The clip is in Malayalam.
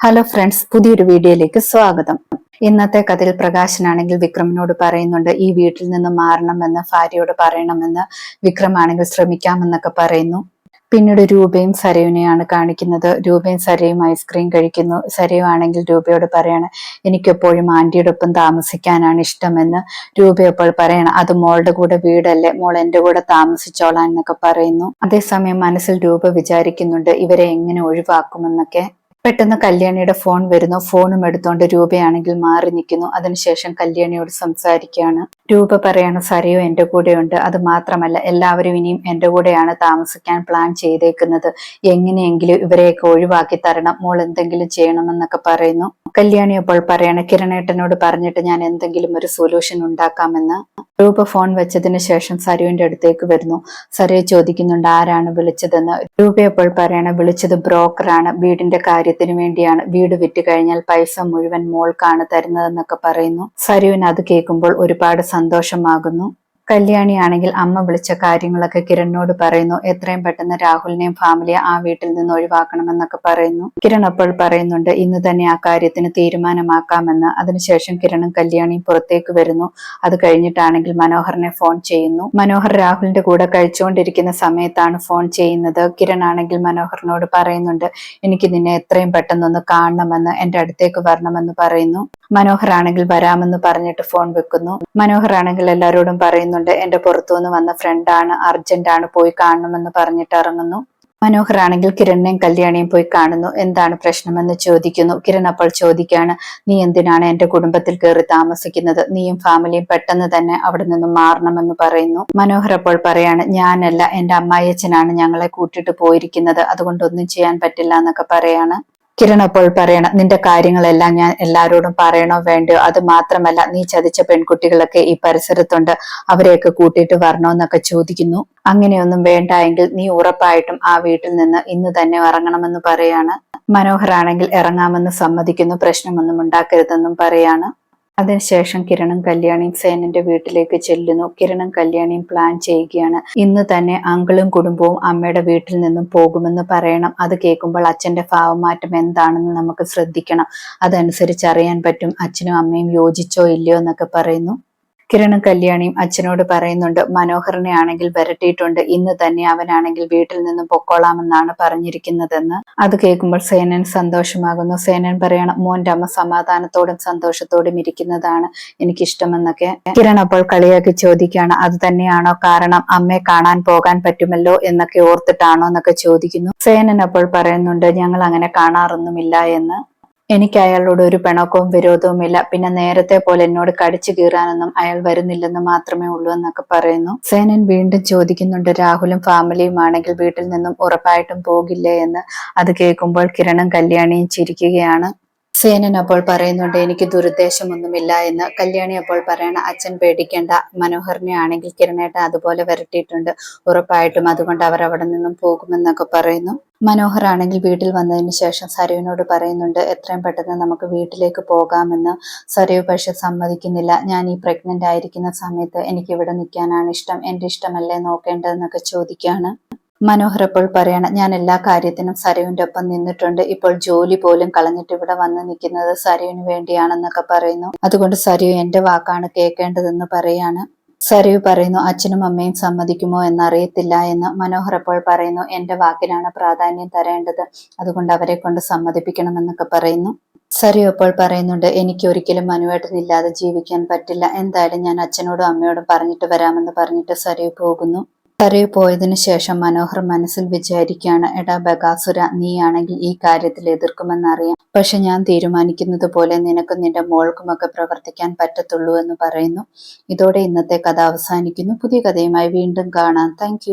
ഹലോ ഫ്രണ്ട്സ് പുതിയൊരു വീഡിയോയിലേക്ക് സ്വാഗതം. ഇന്നത്തെ കഥയിൽ പ്രകാശനാണെങ്കിൽ വിക്രമിനോട് പറയുന്നുണ്ട് ഈ വീട്ടിൽ നിന്ന് മാറണമെന്ന് ഭാര്യയോട് പറയണമെന്ന് വിക്രമാണെങ്കിൽ ശ്രമിക്കാമെന്നൊക്കെ പറയുന്നു. പിന്നീട് രൂപയും സരയുനെയാണ് കാണിക്കുന്നത്. രൂപയും സരയും ഐസ്ക്രീം കഴിക്കുന്നു. സരയു ആണെങ്കിൽ രൂപയോട് പറയാണ് എനിക്കെപ്പോഴും ആന്റിയുടെ ഒപ്പം താമസിക്കാനാണ് ഇഷ്ടമെന്ന്. രൂപ അപ്പോൾ പറയണം അത് മോളുടെ കൂടെ വീടല്ലേ മോൾ എന്റെ കൂടെ താമസിച്ചോളാം എന്നൊക്കെ പറയുന്നു. അതേസമയം മനസ്സിൽ രൂപ വിചാരിക്കുന്നുണ്ട് ഇവരെ എങ്ങനെ ഒഴിവാക്കുമെന്നൊക്കെ. പെട്ടെന്ന് കല്യാണിയുടെ ഫോൺ വരുന്നു. ഫോണും എടുത്തോണ്ട് രൂപയാണെങ്കിൽ മാറി നിൽക്കുന്നു അതിനുശേഷം കല്യാണിയോട് സംസാരിക്കുകയാണ്. രൂപ പറയാണ് സരയോ എന്റെ കൂടെയുണ്ട്. അത് മാത്രമല്ല എല്ലാവരും ഇനിയും എന്റെ കൂടെയാണ് താമസിക്കാൻ പ്ലാൻ ചെയ്തേക്കുന്നത്. എങ്ങനെയെങ്കിലും ഇവരെയൊക്കെ ഒഴിവാക്കി തരണം. മോൾ എന്തെങ്കിലും ചെയ്യണമെന്നൊക്കെ പറയുന്നു. കല്യാണി അപ്പോൾ പറയണ കിരണേട്ടനോട് പറഞ്ഞിട്ട് ഞാൻ എന്തെങ്കിലും ഒരു സൊല്യൂഷൻ ഉണ്ടാക്കാമെന്ന്. രൂപ ഫോൺ വെച്ചതിന് ശേഷം സരുവിന്റെ അടുത്തേക്ക് വരുന്നു. സരു ചോദിക്കുന്നുണ്ട് ആരാണ് വിളിച്ചതെന്ന്? രൂപ അപ്പോൾ പറയണ വിളിച്ചത് ബ്രോക്കറാണ്. വീടിന്റെ കാര്യത്തിന് വേണ്ടിയാണ് വീട് വിറ്റ് കഴിഞ്ഞാൽ പൈസ മുഴുവൻ മോൾക്കാണ് തരുന്നതെന്നൊക്കെ പറയുന്നു. സരുവിന് അത് കേൾക്കുമ്പോൾ ഒരുപാട് സന്തോഷമാകുന്നു. കല്യാണിയാണെങ്കിൽ അമ്മ വിളിച്ച കാര്യങ്ങളൊക്കെ കിരണിനോട് പറയുന്നു. എത്രയും പെട്ടെന്ന് രാഹുലിനെയും ഫാമിലിയെ ആ വീട്ടിൽ നിന്ന് ഒഴിവാക്കണമെന്നൊക്കെ പറയുന്നു. കിരൺ അപ്പോൾ പറയുന്നുണ്ട് ഇന്ന് തന്നെ ആ കാര്യത്തിന് തീരുമാനമാക്കാമെന്ന്. അതിനുശേഷം കിരണും കല്യാണിയും പുറത്തേക്ക് വരുന്നു. അത് കഴിഞ്ഞിട്ടാണെങ്കിൽ മനോഹറിനെ ഫോൺ ചെയ്യുന്നു. മനോഹർ രാഹുലിന്റെ കൂടെ കഴിച്ചുകൊണ്ടിരിക്കുന്ന സമയത്താണ് ഫോൺ ചെയ്യുന്നത്. കിരൺ ആണെങ്കിൽ മനോഹറിനോട് പറയുന്നുണ്ട് എനിക്ക് നിന്നെ എത്രയും പെട്ടെന്നൊന്ന് കാണണമെന്ന് എന്റെ അടുത്തേക്ക് വരണമെന്ന് പറയുന്നു. മനോഹർ ആണെങ്കിൽ വരാമെന്ന് പറഞ്ഞിട്ട് ഫോൺ വെക്കുന്നു. മനോഹർ ആണെങ്കിൽ എല്ലാവരോടും പറയുന്നുണ്ട് എന്റെ പുറത്തുനിന്ന് വന്ന ഫ്രണ്ടാണ് അർജന്റ് ആണ് പോയി കാണണമെന്ന് പറഞ്ഞിട്ട് ഇറങ്ങുന്നു. മനോഹർ ആണെങ്കിൽ കിരണിനെയും കല്യാണിയും പോയി കാണുന്നു. എന്താണ് പ്രശ്നമെന്ന് ചോദിക്കുന്നു. കിരൺ അപ്പോൾ ചോദിക്കാണ് നീ എന്തിനാണ് എന്റെ കുടുംബത്തിൽ കയറി താമസിക്കുന്നത്? നീയും ഫാമിലിയും പെട്ടെന്ന് തന്നെ അവിടെ നിന്നും മാറണമെന്ന് പറയുന്നു. മനോഹർ അപ്പോൾ പറയാണ് ഞാനല്ല എന്റെ അമ്മായിയച്ഛനാണ് ഞങ്ങളെ കൂട്ടിട്ട് പോയിരിക്കുന്നത്. അതുകൊണ്ട് ഒന്നും ചെയ്യാൻ പറ്റില്ല എന്നൊക്കെ പറയാണ്. കിരൺ അപ്പോൾ പറയണം നിന്റെ കാര്യങ്ങളെല്ലാം ഞാൻ എല്ലാവരോടും പറയണോ വേണ്ടയോ? അത് മാത്രമല്ല നീ ചതിച്ച പെൺകുട്ടികളൊക്കെ ഈ പരിസരത്തുണ്ട്. അവരെയൊക്കെ കൂട്ടിയിട്ട് വരണോ എന്നൊക്കെ ചോദിക്കുന്നു. അങ്ങനെയൊന്നും വേണ്ട എങ്കിൽ നീ ഉറപ്പായിട്ടും ആ വീട്ടിൽ നിന്ന് ഇന്ന് തന്നെ ഇറങ്ങണമെന്ന് പറയാണ്. മനോഹരാണെങ്കിൽ ഇറങ്ങാമെന്ന് സമ്മതിക്കുന്നു. പ്രശ്നമൊന്നും ഉണ്ടാക്കരുതെന്നും പറയാണ്. അതിനുശേഷം കിരണും കല്യാണിയും സേനന്റെ വീട്ടിലേക്ക് ചെല്ലുന്നു. കിരണും കല്യാണിയും പ്ലാൻ ചെയ്യുകയാണ്. ഇന്ന് തന്നെ അങ്കിളും കുടുംബവും അമ്മയുടെ വീട്ടിൽ നിന്നും പോകുമെന്ന് പറയണം. അത് കേൾക്കുമ്പോൾ അച്ഛന്റെ ഭാവമാറ്റം എന്താണെന്ന് നമുക്ക് ശ്രദ്ധിക്കണം. അതനുസരിച്ച് അറിയാൻ പറ്റും. അച്ഛനും അമ്മയും യോജിച്ചോ ഇല്ലയോ എന്നൊക്കെ പറയുന്നു. കിരണും കല്യാണിയും അച്ഛനോട് പറയുന്നുണ്ട് മനോഹറിനെ ആണെങ്കിൽ വരട്ടിയിട്ടുണ്ട്. ഇന്ന് തന്നെ അവനാണെങ്കിൽ വീട്ടിൽ നിന്നും പൊക്കോളാമെന്നാണ് പറഞ്ഞിരിക്കുന്നതെന്ന്. അത് കേൾക്കുമ്പോൾ സേനൻ സന്തോഷമാകുന്നു. സേനൻ പറയണം മോന്റെ അമ്മ സമാധാനത്തോടും സന്തോഷത്തോടും ഇരിക്കുന്നതാണ് എനിക്കിഷ്ടമെന്നൊക്കെ. കിരൺ അപ്പോൾ കളിയാക്കി ചോദിക്കുകയാണ് അത് തന്നെയാണോ? കാരണം അമ്മയെ കാണാൻ പോകാൻ പറ്റുമല്ലോ എന്നൊക്കെ ഓർത്തിട്ടാണോ? എന്നൊക്കെ ചോദിക്കുന്നു. സേനൻ അപ്പോൾ പറയുന്നുണ്ട് ഞങ്ങൾ അങ്ങനെ കാണാറൊന്നുമില്ല എന്ന്. എനിക്ക് അയാളോട് ഒരു പിണക്കവും വിരോധവും ഇല്ല പിന്നെ നേരത്തെ പോലെ എന്നോട് കടിച്ചു കീറാനൊന്നും അയാൾ വരുന്നില്ലെന്ന് മാത്രമേ ഉള്ളൂ എന്നൊക്കെ പറയുന്നു. സേനൻ വീണ്ടും ചോദിക്കുന്നുണ്ട് രാഹുലും ഫാമിലിയും ആണെങ്കിൽ വീട്ടിൽ നിന്നും ഉറപ്പായിട്ടും പോകില്ലേ? എന്ന്. അത് കേൾക്കുമ്പോൾ കിരണും കല്യാണിയും ചിരിക്കുകയാണ്. സേനൻ അപ്പോൾ പറയുന്നുണ്ട് എനിക്ക് ദുരുദ്ദേശമൊന്നുമില്ല എന്ന്. കല്യാണി അപ്പോൾ പറയണ അച്ഛൻ പേടിക്കേണ്ട മനോഹറിനെ ആണെങ്കിൽ കിരണേട്ട അതുപോലെ വരട്ടിയിട്ടുണ്ട്. ഉറപ്പായിട്ടും അതുകൊണ്ട് അവർ അവിടെ നിന്നും പോകുമെന്നൊക്കെ പറയുന്നു. മനോഹർ ആണെങ്കിൽ വീട്ടിൽ വന്നതിന് ശേഷം സരയുവിനോട് പറയുന്നുണ്ട് എത്രയും പെട്ടെന്ന് നമുക്ക് വീട്ടിലേക്ക് പോകാമെന്ന്. സരയു പക്ഷെ സമ്മതിക്കുന്നില്ല ഞാൻ ഈ പ്രഗ്നന്റ് ആയിരിക്കുന്ന സമയത്ത് എനിക്ക് ഇവിടെ നിൽക്കാനാണ് ഇഷ്ടം എന്റെ ഇഷ്ടമല്ലേ നോക്കേണ്ടതെന്നൊക്കെ ചോദിക്കുകയാണ്. മനോഹർ ഇപ്പോൾ പറയണം ഞാൻ എല്ലാ കാര്യത്തിനും സരയുവിന്റെ ഒപ്പം നിന്നിട്ടുണ്ട്. ഇപ്പോൾ ജോലി പോലും കളഞ്ഞിട്ട് ഇവിടെ വന്ന് നിൽക്കുന്നത് സരയുവിന് വേണ്ടിയാണെന്നൊക്കെ പറയുന്നു. അതുകൊണ്ട് സരയു എന്റെ വാക്കാണ് കേൾക്കേണ്ടതെന്ന് പറയാണ്. സരയു പറയുന്നു അച്ഛനും അമ്മയും സമ്മതിക്കുമോ എന്നറിയത്തില്ല എന്ന് മനോഹർ അപ്പോൾ പറയുന്നു എന്റെ വാക്കിനാണ് പ്രാധാന്യം തരേണ്ടത്. അതുകൊണ്ട് അവരെ കൊണ്ട് സമ്മതിപ്പിക്കണമെന്നൊക്കെ പറയുന്നു. സരയു അപ്പോൾ പറയുന്നുണ്ട് എനിക്ക് ഒരിക്കലും മനുവേട്ടനില്ലാതെ ജീവിക്കാൻ പറ്റില്ല. എന്തായാലും ഞാൻ അച്ഛനോടും അമ്മയോടും പറഞ്ഞിട്ട് വരാമെന്ന് പറഞ്ഞിട്ട് സരയു പോകുന്നു. കരയിൽ പോയതിനു ശേഷം മനോഹർ മനസ്സിൽ വിചാരിക്കുകയാണ് എടാ ബഗാസുര നീയാണെങ്കിൽ ഈ കാര്യത്തിൽ എതിർക്കുമെന്നറിയാം. പക്ഷെ ഞാൻ തീരുമാനിക്കുന്നത് പോലെ നിനക്കും നിന്റെ മോൾക്കുമൊക്കെ പ്രവർത്തിക്കാൻ പറ്റത്തുള്ളൂ എന്ന് പറയുന്നു. ഇതോടെ ഇന്നത്തെ കഥ അവസാനിക്കുന്നു. പുതിയ കഥയുമായി വീണ്ടും കാണാം. താങ്ക്